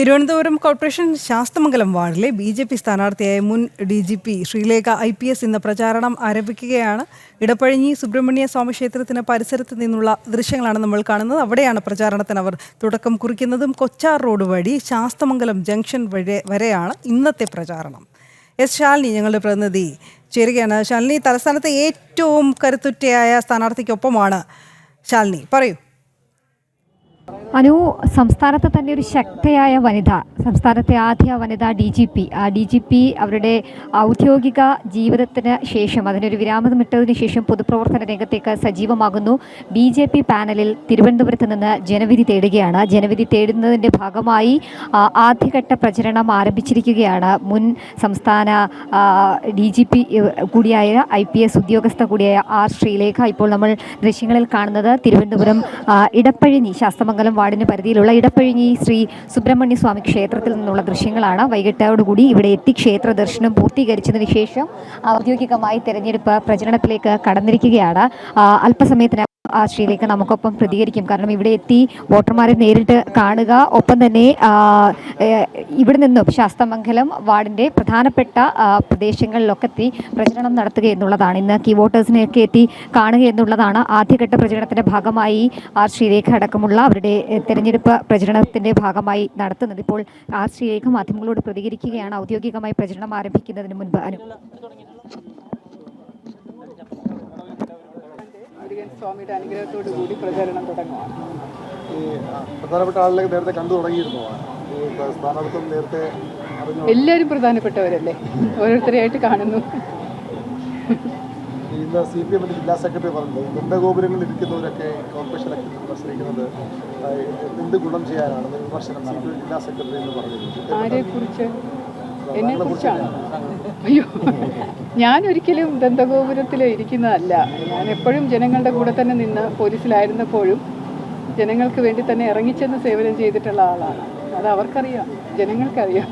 Thiruvananthapuram corporation Sasthamangalam വാർഡിലെ B J P സ്ഥാനാർത്ഥിയായ മുൻ D G P Sreelekha I P S ഇന്ന് പ്രചാരണം ആരംഭിക്കുകയാണ്. ഇടപ്പഴഞ്ഞി സുബ്രഹ്മണ്യ സ്വാമി ക്ഷേത്രത്തിന് പരിസരത്ത് നിന്നുള്ള ദൃശ്യങ്ങളാണ് നമ്മൾ കാണുന്നത്. അവിടെയാണ് പ്രചാരണത്തിന് അവർ തുടക്കം കുറിക്കുന്നതും കൊച്ചാർ റോഡ് വഴി ശാസ്തമംഗലം ജംഗ്ഷൻ വഴി വരെയാണ് ഇന്നത്തെ പ്രചാരണം. എസ് ശാലിനി ഞങ്ങളുടെ പ്രതിനിധി ചേരുകയാണ്. ശാലിനി തലസ്ഥാനത്തെ ഏറ്റവും കരുത്തുറ്റയായ സ്ഥാനാർത്ഥിക്കൊപ്പമാണ്. ശാലിനി പറയൂ. അനു സംസ്ഥാനത്തെ തന്നെ ഒരു ശക്തയായ വനിത സംസ്ഥാനത്തെ ആദ്യ വനിത ഡി ജി പി ആ ഡി ജി പി അവരുടെ ഔദ്യോഗിക ജീവിതത്തിന് ശേഷം അതിനൊരു വിരാമമിട്ടതിന് ശേഷം പൊതുപ്രവർത്തന രംഗത്തേക്ക് സജീവമാകുന്നു. ബി ജെ പി പാനലിൽ തിരുവനന്തപുരത്ത് നിന്ന് ജനവിധി തേടുകയാണ്. ജനവിധി തേടുന്നതിന്റെ ഭാഗമായി ആദ്യഘട്ട പ്രചരണം ആരംഭിച്ചിരിക്കുകയാണ്. മുൻ സംസ്ഥാന ഡി ജി പി കൂടിയായ ഐ പി എസ് ഉദ്യോഗസ്ഥ കൂടിയായ ആർ ശ്രീലേഖ. ഇപ്പോൾ നമ്മൾ ദൃശ്യങ്ങളിൽ കാണുന്നത് തിരുവനന്തപുരം ഇടപ്പഴിഞ്ഞി ശാസ്തമംഗലം വാർഡിന് പരിധിയിലുള്ള ഇടപ്പഴിഞ്ഞി ശ്രീ സുബ്രഹ്മണ്യ സ്വാമി ക്ഷേത്രത്തിൽ നിന്നുള്ള ദൃശ്യങ്ങളാണ്. വൈകിട്ടോടുകൂടി ഇവിടെ എത്തി ക്ഷേത്ര ദർശനം പൂർത്തീകരിച്ചതിന് ശേഷം ഔദ്യോഗികമായി തെരഞ്ഞെടുപ്പ് പ്രചരണത്തിലേക്ക് കടന്നിരിക്കുകയാണ്. അല്പസമയത്തിന് ആ നമുക്കൊപ്പം പ്രതികരിക്കും. കാരണം ഇവിടെ എത്തി വോട്ടർമാരെ നേരിട്ട് കാണുക ഒപ്പം തന്നെ ഇവിടെ നിന്നും ശാസ്തമംഗലം വാർഡിന്റെ പ്രധാനപ്പെട്ട പ്രദേശങ്ങളിലൊക്കെ എത്തി പ്രചരണം നടത്തുക എന്നുള്ളതാണ്. ഇന്ന് കീ വോട്ടേഴ്സിനെയൊക്കെ എത്തി കാണുക എന്നുള്ളതാണ് ആദ്യഘട്ട പ്രചരണത്തിന്റെ ഭാഗമായി ആർ ശ്രീരേഖ അടക്കമുള്ള അവരുടെ തെരഞ്ഞെടുപ്പ് പ്രചരണത്തിന്റെ ഭാഗമായി നടത്തുന്നത്. ഇപ്പോൾ ആർ മാധ്യമങ്ങളോട് പ്രതികരിക്കുകയാണ്. ഔദ്യോഗികമായി പ്രചരണം ആരംഭിക്കുന്നതിന് മുൻപ് അനു മുരുകൻ സ്വാമിയുടെ അനുഗ്രഹത്തോടു കൂടി പ്രചരണം തുടങ്ങുവാണ്. ഈ പ്രധാനപ്പെട്ട ആളിനെ നേരത്തെ കണ്ടു തുടങ്ങിയിരുന്നു? ഈ സ്ഥാനാർത്ഥം നേരത്തെ എല്ലാവരും പ്രധാനപ്പെട്ടവരല്ലേ? ഓരോരുത്തരെയായിട്ട് കാണുന്നു. ഇന്ന് സി പി എമ്മിന്റെ ജില്ലാ സെക്രട്ടറി പറഞ്ഞത് ഈ ഗന്ധഗോപുരങ്ങളിൽ ഇരിക്കുന്നവരൊക്കെ കോർപ്പറേഷൻ ഇലക്ഷനിൽ മത്സരിക്കുന്നത് ആ, എന്ത് ഗുണം ചെയ്യാനാണ്? വിമർശനം സി പി എം ജില്ലാ സെക്രട്ടറി എന്ന് പറഞ്ഞത് ആരെ കുറിച്ച് എന്നെ കുറിച്ചാണ്. അയ്യോ. ഞാൻ ഒരിക്കലും ദന്തഗോപുരത്തിൽ ഇരിക്കുന്നതല്ല. ഞാൻ എപ്പോഴും ജനങ്ങളുടെ കൂടെ തന്നെ നിന്ന് പോലീസിലായിരുന്നപ്പോഴും ജനങ്ങൾക്ക് വേണ്ടി തന്നെ ഇറങ്ങിച്ചെന്ന് സേവനം ചെയ്തിട്ടുള്ള ആളാണ്. അത് അവർക്കറിയാം. ജനങ്ങൾക്കറിയാം.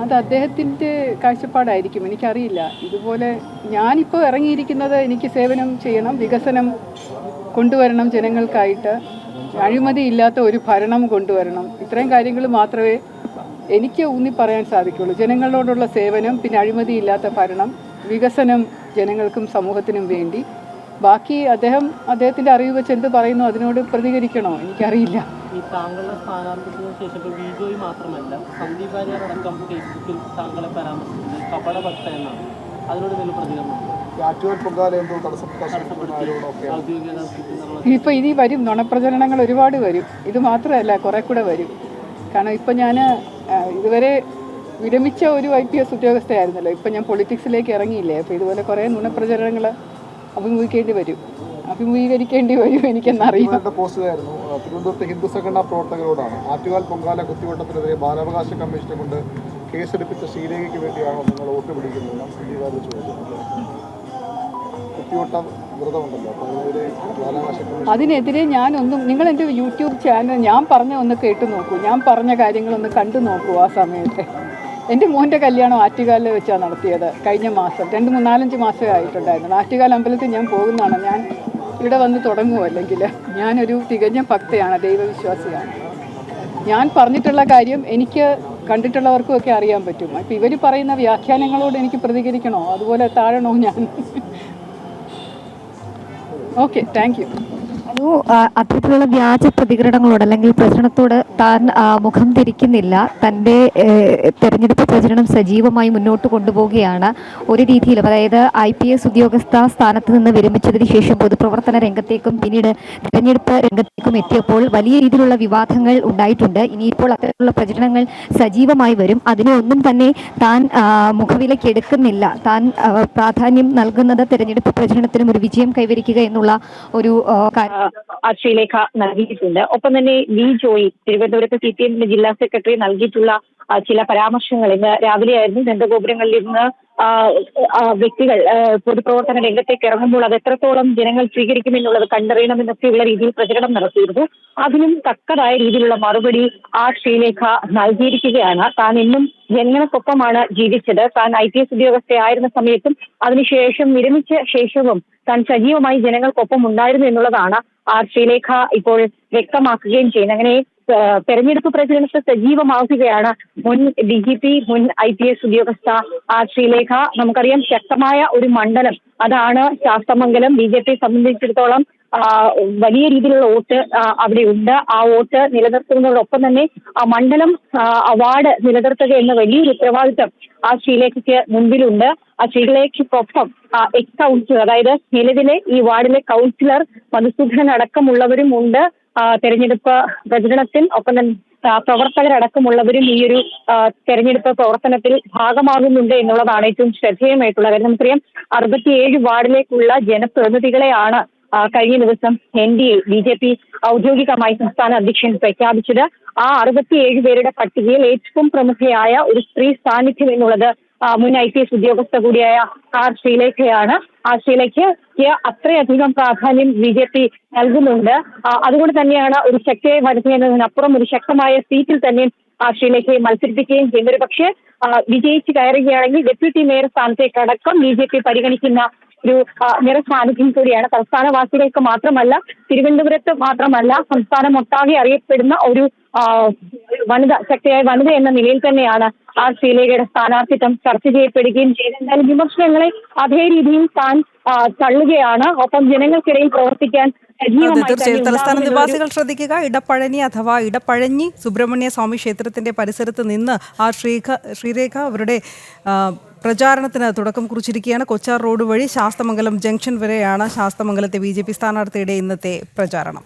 അത് അദ്ദേഹത്തിന്റെ കാഴ്ചപ്പാടായിരിക്കും. എനിക്കറിയില്ല. ഇതുപോലെ ഞാനിപ്പോൾ ഇറങ്ങിയിരിക്കുന്നത് എനിക്ക് സേവനം ചെയ്യണം വികസനം കൊണ്ടുവരണം ജനങ്ങൾക്കായിട്ട്. അഴിമതി ഇല്ലാത്ത ഒരു ഭരണം കൊണ്ടുവരണം. ഇത്രയും കാര്യങ്ങൾ മാത്രമേ എനിക്ക് ഊന്നി പറയാൻ സാധിക്കുള്ളൂ. ജനങ്ങളോടുള്ള സേവനം പിന്നെ അഴിമതി ഇല്ലാത്ത ഭരണം വികസനം ജനങ്ങൾക്കും സമൂഹത്തിനും വേണ്ടി. ബാക്കി അദ്ദേഹം അദ്ദേഹത്തിന്റെ അറിവ് വെച്ച് എന്ത് പറയുന്നു അതിനോട് പ്രതികരിക്കണോ? എനിക്കറിയില്ല. ഈ താങ്കളുടെ സ്ഥാനാർത്ഥിത്വത്തിന് ശേഷം ഇപ്പോൾ ബിജോയ് മാത്രമല്ല സന്ദീപ് വാര്യർ അടക്കം ഫേസ്ബുക്കിൽ താങ്കളെ പരാമർശിച്ചത് കപടഭക്ത എന്നാണ്. അതിനോട് നിങ്ങൾ പ്രതികരണം ഇപ്പൊ ഇനിയിപ്പോൾ ഇനി വരും. നുണപ്രചരണങ്ങൾ ഒരുപാട് വരും. ഇത് മാത്രമല്ല കുറെ കൂടെ വരും. കാരണം ഇപ്പം ഞാൻ ഇതുവരെ വിരമിച്ച ഒരു ഐ പി എസ് ഉദ്യോഗസ്ഥയായിരുന്നല്ലോ. ഇപ്പം ഞാൻ പൊളിറ്റിക്സിലേക്ക് ഇറങ്ങിയില്ലേ? അപ്പോൾ ഇതുപോലെ കുറേ നുണപ്രചരണങ്ങൾ അഭിമുഖിക്കേണ്ടി വരും. അഭിമുഖീകരിക്കേണ്ടി വരും എനിക്കെന്നറിയാം പോസ്റ്റിലായിരുന്നു തിരുവനന്തപുരത്തെ ഹിന്ദു സംഘടനാ പ്രവർത്തകരോടാണ് ആറ്റുകാൽ പൊങ്കാല കുത്തിവെട്ടത്തിനെതിരെ ബാലാവകാശ കമ്മീഷനെ കൊണ്ട് കേസെടുപ്പിച്ച ശ്രീരേഖയ്ക്ക് വേണ്ടിയാണോ നിങ്ങൾ വോട്ട് പിടിക്കുന്നത് ചോദിച്ചു. കുത്തിവട്ടം വ്രതമുണ്ടല്ലോ അതിനെതിരെ ഞാനൊന്നും നിങ്ങൾ എന്റെ യൂട്യൂബ് ചാനൽ ഞാൻ പറഞ്ഞ ഒന്ന് കേട്ടു നോക്കൂ. ഞാൻ പറഞ്ഞ കാര്യങ്ങളൊന്ന് കണ്ടു നോക്കൂ ആ സമയത്ത്. എന്റെ മോന്റെ കല്യാണം ആറ്റുകാലിൽ വെച്ചാണ് നടത്തിയത് കഴിഞ്ഞ മാസം. രണ്ട് മൂന്നാലഞ്ച് മാസമേ ആയിട്ടുണ്ടായിരുന്നു ആറ്റുകാൽ അമ്പലത്തിൽ ഞാൻ പോകുന്നതാണ്. ഞാൻ ഇവിടെ വന്ന് തുടങ്ങുമോ അല്ലെങ്കിൽ? ഞാനൊരു തികഞ്ഞ ഭക്തയാണ് ദൈവവിശ്വാസിയാണ്. ഞാൻ പറഞ്ഞിട്ടുള്ള കാര്യം എനിക്ക് കണ്ടിട്ടുള്ളവർക്കും ഒക്കെ അറിയാൻ പറ്റും. അപ്പം ഇവർ പറയുന്ന വ്യാഖ്യാനങ്ങളോട് എനിക്ക് പ്രതികരിക്കണോ? അതുപോലെ താഴണോ ഞാൻ? ഓക്കെ താങ്ക് യു ആ, അത്തരത്തിലുള്ള വ്യാജ പ്രതികരണങ്ങളോട് അല്ലെങ്കിൽ പ്രചരണത്തോട് താൻ മുഖം തിരിക്കുന്നില്ല. തന്റെ തെരഞ്ഞെടുപ്പ് പ്രചരണം സജീവമായി മുന്നോട്ട് കൊണ്ടുപോവുകയാണ് ഒരു രീതിയിലും. അതായത് ഐ പി എസ് ഉദ്യോഗസ്ഥ സ്ഥാനത്ത് നിന്ന് വിരമിച്ചതിന് ശേഷം പൊതുപ്രവർത്തന രംഗത്തേക്കും പിന്നീട് തെരഞ്ഞെടുപ്പ് രംഗത്തേക്കും എത്തിയപ്പോൾ വലിയ രീതിയിലുള്ള വിവാദങ്ങൾ ഉണ്ടായിട്ടുണ്ട്. ഇനിയിപ്പോൾ അത്തരത്തിലുള്ള പ്രചരണങ്ങൾ സജീവമായി വരും. അതിനെ ഒന്നും തന്നെ താൻ ആ, മുഖവിലയ്ക്ക് എടുക്കുന്നില്ല. താൻ പ്രാധാന്യം നൽകുന്നത് തെരഞ്ഞെടുപ്പ് പ്രചരണത്തിനും ഒരു വിജയം കൈവരിക്കുക എന്നുള്ള ഒരു കാര്യം ശ്രീലേഖ നൽകിയിട്ടുണ്ട്. ഒപ്പം തന്നെ വി ജോയി തിരുവനന്തപുരത്ത് സി പി എമ്മിന്റെ ജില്ലാ സെക്രട്ടറി നൽകിയിട്ടുള്ള ചില പരാമർശങ്ങൾ ഇന്ന് രാവിലെയായിരുന്നു. ദന്തഗോപുരങ്ങളിൽ ആ, വ്യക്തികൾ പൊതുപ്രവർത്തന രംഗത്തേക്ക് ഇറങ്ങുമ്പോൾ അത് എത്രത്തോളം ജനങ്ങൾ സ്വീകരിക്കുമെന്നുള്ളത് കണ്ടറിയണമെന്നൊക്കെയുള്ള രീതിയിൽ പ്രചരണം നടത്തിയിരുന്നു. അതിനും തക്കതായ രീതിയിലുള്ള മറുപടി ആ ശ്രീലേഖ നൽകിയിരിക്കുകയാണ്. താൻ ഇന്നും ജനങ്ങൾക്കൊപ്പമാണ് ജീവിച്ചത്. താൻ ഐ പി എസ് ഉദ്യോഗസ്ഥയായിരുന്ന സമയത്തും അതിനുശേഷം വിരമിച്ച ശേഷവും താൻ സജീവമായി ജനങ്ങൾക്കൊപ്പം ഉണ്ടായിരുന്നു എന്നുള്ളതാണ് ആ ശ്രീലേഖ ഇപ്പോൾ വ്യക്തമാക്കുകയും ചെയ്യുന്നത്. അങ്ങനെ തെരഞ്ഞെടുപ്പ് പ്രചരണത്തിൽ സജീവമാവുകയാണ് മുൻ ഡി ജി പി മുൻ ഐ പി എസ് ഉദ്യോഗസ്ഥ ശ്രീലേഖ. നമുക്കറിയാം ശക്തമായ ഒരു മണ്ഡലം. അതാണ് ശാസ്തമംഗലം. ബി ജെ പിയെ സംബന്ധിച്ചിടത്തോളം വലിയ രീതിയിലുള്ള വോട്ട് അവിടെ ഉണ്ട്. ആ വോട്ട് നിലനിർത്തുന്നതോടൊപ്പം തന്നെ ആ മണ്ഡലം അവാർഡ് നിലനിർത്തുക എന്ന വലിയൊരു ഉത്തരവാദിത്തം ആ ശ്രീലേഖയ്ക്ക് മുൻപിലുണ്ട്. ആ ശ്രീലേഖയ്ക്കൊപ്പം എക്സ് കൗൺസിലർ അതായത് നിലവിലെ ഈ വാർഡിലെ കൗൺസിലർ മധുസൂദനൻ അടക്കമുള്ളവരും ഉണ്ട്. തെരഞ്ഞെടുപ്പ് പ്രചരണത്തിൽ ഒപ്പം തന്നെ പ്രവർത്തകരടക്കമുള്ളവരും ഈ ഒരു തെരഞ്ഞെടുപ്പ് പ്രവർത്തനത്തിൽ ഭാഗമാകുന്നുണ്ട് എന്നുള്ളതാണ് ഏറ്റവും ശ്രദ്ധേയമായിട്ടുള്ള കാര്യം. നമുക്കറിയാം അറുപത്തിയേഴ് വാർഡിലേക്കുള്ള ജനപ്രതിനിധികളെയാണ് കഴിഞ്ഞ ദിവസം N D A B J P ഔദ്യോഗികമായി സംസ്ഥാന അധ്യക്ഷൻ പ്രഖ്യാപിച്ചത് ആ അറുപത്തിയേഴ് പേരുടെ പട്ടികയിൽ ഏറ്റവും പ്രമുഖയായ ഒരു സ്ത്രീ സാന്നിധ്യം എന്നുള്ളത് മുൻ ഐ പി എസ് ഉദ്യോഗസ്ഥ കൂടിയായ ആർ ശ്രീലേഖയാണ്. ആ ശ്രീലേഖയ്ക്ക് അത്രയധികം പ്രാധാന്യം ബി ജെ പി നൽകുന്നുണ്ട്. അതുകൊണ്ട് തന്നെയാണ് ഒരു ശക്തിയായി വനിത എന്നതിനപ്പുറം ഒരു ശക്തമായ സീറ്റിൽ തന്നെ ആ ശ്രീലേഖയെ മത്സരിപ്പിക്കുകയും ചെയ്യുന്നത്. പക്ഷേ വിജയിച്ച് കയറുകയാണെങ്കിൽ ഡെപ്യൂട്ടി മേയർ സ്ഥാനത്തേക്കടക്കം ബി ജെ പി പരിഗണിക്കുന്ന ഒരു നിറ നിറസാന്നിധ്യം കൂടിയാണ്. സംസ്ഥാനവാസികൾക്ക് മാത്രമല്ല തിരുവനന്തപുരത്ത് മാത്രമല്ല സംസ്ഥാനമൊട്ടാകെ അറിയപ്പെടുന്ന ഒരു വനിത ശക്തിയായ വനിത എന്ന നിലയിൽ തന്നെയാണ് ആർ ശ്രീലേഖയുടെ സ്ഥാനാർത്ഥിത്വം ചർച്ച ചെയ്യപ്പെടുകയും എന്തായാലും വിമർശനങ്ങളെ അതേ രീതിയിൽ താൻ തള്ളുകയാണ്. ഒപ്പം ജനങ്ങൾക്കിടയിൽ പ്രവർത്തിക്കാൻ അതെ തീർച്ചയായും. തലസ്ഥാന നിവാസികൾ ശ്രദ്ധിക്കുക. ഇടപ്പഴനി അഥവാ ഇടപ്പഴഞ്ഞി സുബ്രഹ്മണ്യ സ്വാമി ക്ഷേത്രത്തിന്റെ പരിസരത്ത് നിന്ന് ആ ശ്രീഖ ശ്രീരേഖ അവരുടെ പ്രചാരണത്തിന് തുടക്കം കുറിച്ചിരിക്കുകയാണ്. കൊച്ചാർ റോഡ് വഴി ശാസ്തമംഗലം ജംഗ്ഷൻ വരെയാണ് ശാസ്തമംഗലത്തെ ബി ജെ പി സ്ഥാനാർത്ഥിയുടെ ഇന്നത്തെ പ്രചാരണം.